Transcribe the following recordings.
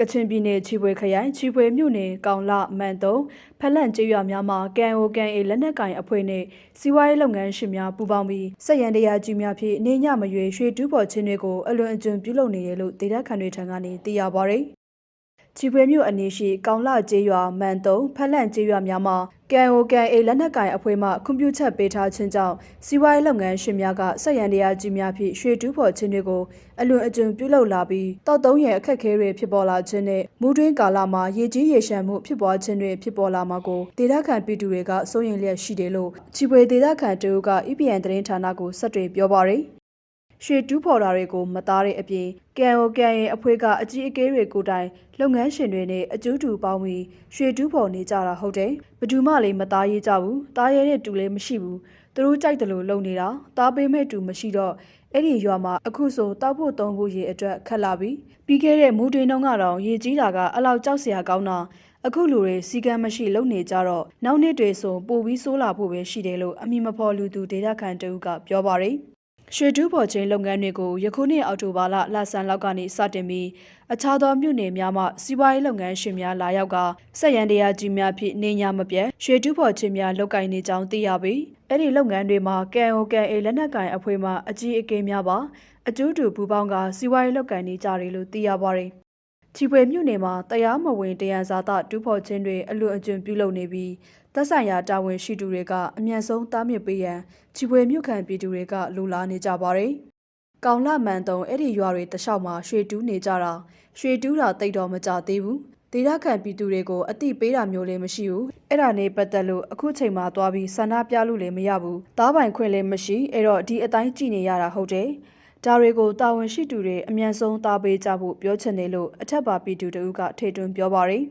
ကချင်ပြည်နယ်ချီပွေခရိုင်ချီပွေမြို့နယ်ကောင်လမန်တုံဖက်လန့်ကျေးရွာများမှာကန်အိုကန်အေလက်နက်ကင်အဖွဲ့နဲ့စီးပွားရေးလုပ်ငန်းရှင်များပူးပေါင်းပြီးစက်ရန်တရားကြီးများဖြင့်အနေညမရွေရွှေတူးပေါ်ခြင်းတွေကိုအလွန်အကျွံပြုလုပ်နေတယ်လို့ဒေသခံတွေထံကနေသိရပါဗျ။ ချီပွေမြို့အနီးရှိကောင်လကျေးရွာမန်တုံဖက်လန့်ကျေးရွာများမှာကန်အိုကန်အေလက်နက်ကင်အဖွဲ့မှခွန်ပြုချက်ပေးထားခြင်းကြောင့်စီးပွားရေးလုပ်ငန်းရှင်များကစက်ရန်တရားကြီးများဖြင့်ရွှေတူးပေါ်ခြင်းတွေကိုအလွန်အကျွံပြုလုပ်လာပြီးတောက်သုံးရန်အခက်အခဲတွေဖြစ်ပေါ်လာခြင်းနဲ့မူတွင်းကာလမှာရေကြီးရေရှမ်းမှုဖြစ်ပေါ်ခြင်းတွေဖြစ်ပေါ်လာမှာကိုဒေသခံပြည်သူတွေကစိုးရိမ်လျက်ရှိတယ်လို့ချီပွေဒေသခံတအုပ်က EPN သတင်းဌာနကိုဆက်တွေ့ပြောပါရယ် ရွှေတူးဖော်တာတွေကိုမသားတဲ့အပြင်ကန်အိုကန်ရင်အဖွဲ့ကအကြီးအကဲတွေကိုတိုင်လုပ်ငန်းရှင်တွေနဲ့အကျိုးတူပေါင်းပြီးရွှေတူးဖော်နေကြတာဟုတ်တယ်ဘယ်သူမှလည်းမသားရေးကြဘူးသားရဲတဲ့တူလည်းမရှိဘူးသူတို့ကြိုက်တယ်လို့လုပ်နေတာသားပေးမဲ့တူမရှိတော့အဲ့ဒီရွာမှာအခုဆိုတောက်ဖို့တုံးဖို့ရေအတွက်ခက်လာပြီပြီးခဲ့တဲ့မူတွင်တုန်းကတော့ရေကြီးတာကအလောက်ကြောက်စရာကောင်းတာအခုလူတွေစီကံမရှိလုံနေကြတော့နောက်နှစ်တွေဆိုပိုပြီးဆိုးလာဖို့ပဲရှိတယ်လို့အမိမဖော်လူသူဒေတာခန်တူကပြောပါရယ် ရွှေတူးပေါ်ချင်းလုပ်ငန်းတွေကိုယခုနှစ်အောက်တိုဘာလလဆန်းလောက်ကနေစတင်ပြီးအခြားသောမြို့နယ်များမှစီးပွားရေးလုပ်ငန်းရှင်များလာရောက်ကစက်ရန်တရားကြီးများဖြင့်နေညာမပြတ်ရွှေတူးပေါ်ချင်းများလုပ်ကိုင်နေကြောင်းသိရပြီးအဲ့ဒီလုပ်ငန်းတွေမှာကန်အိုကန်အေလက်နက်ကင်အဖွဲ့မှအကြီးအကဲများပါအကျိုးတူပူပေါင်းကစီးပွားရေးလုပ်ကိုင်နေကြတယ်လို့သိရပါတယ် ချီပွေမြို့နယ်မှာတရားမဝင်တရားစားသတူးဖော်ခြင်းတွေအလွန်အကျွံပြုလုပ်နေပြီးသက်ဆိုင်ရာတာဝန်ရှိသူတွေကအမြန်ဆုံးတားမြစ်ပေးရန်ချီပွေမြို့ခံပြည်သူတွေကလိုလားနေကြပါတယ်။ကောင်လမန်တုံအဲ့ဒီရွာတွေတလျှောက်မှာရွှေတူးနေကြတာရွှေတူးတာတိတ်တော့မကြသေးဘူး။ဒေသခံပြည်သူတွေကိုအတိပေးတာမျိုးလည်းမရှိဘူး။အဲ့ဒါနဲ့ပတ်သက်လို့အခုချိန်မှာသွားပြီးဆန္ဒပြလို့လည်းမရဘူး။သားပိုင်ခွင့်လည်းမရှိအဲ့တော့ဒီအတိုင်းကြည်နေရတာဟုတ်တယ်။ ဒါတွေကိုတာဝန်ရှိသူတွေအမြန်ဆုံးတာပေးကြဖို့ပြောချင်တယ်လို့အထက်ပါပြည်သူတို့ကထေတွန်းပြောပါရယ်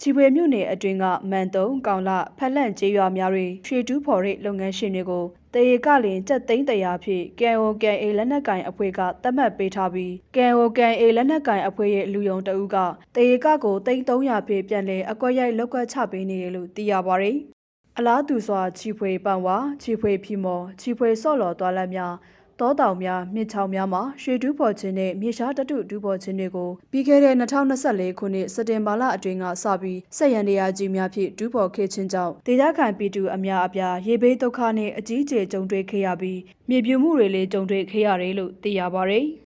ချီပွေမြို့နယ်အတွင်းကမန်တုံကောင်လဖက်လန့်ကျေးရွာများတွင်ရွှေတူးဖော်တဲ့လုပ်ငန်းရှင်တွေကိုတရေကလင်ကြက်သိန်းတရာဖြင့်ကန်အိုကန်အေလက်နက်ကင်အဖွဲ့ကသတ်မှတ်ပေးထားပြီးကန်အိုကန်အေလက်နက်ကင်အဖွဲ့ရဲ့လူယုံတအုပ်ကတရေကကိုသိန်း300ဖြင့်ပြန်လည်အကွက်ရိုက်လောက်ကွက်ချပေးနေတယ်လို့သိရပါရယ်အလားတူစွာချီဖွေပန်ဝါချီဖွေဖီမော်ချီဖွေဆော့လော်သွားလက်များ တောတောင်များမြစ်ချောင်းများမှာရွှေတူးဖော်ခြင်းနဲ့မြေရှားတတုတူးဖော်ခြင်းတွေကိုပြီးခဲ့တဲ့2024ခုနှစ်စက်တင်ဘာလအတွင်းကစပြီးစက်ရန်တရားကြီးများဖြင့်တူးဖော်ခဲ့ခြင်းကြောင့်ဒေသခံပြည်သူအများအပြားရေဘေးဒုက္ခနဲ့အကြီးအကျယ်ကြုံတွေ့ခဲ့ရပြီးမြေပြိုမှုတွေလည်းကြုံတွေ့ခဲ့ရတယ်လို့သိရပါဗျ။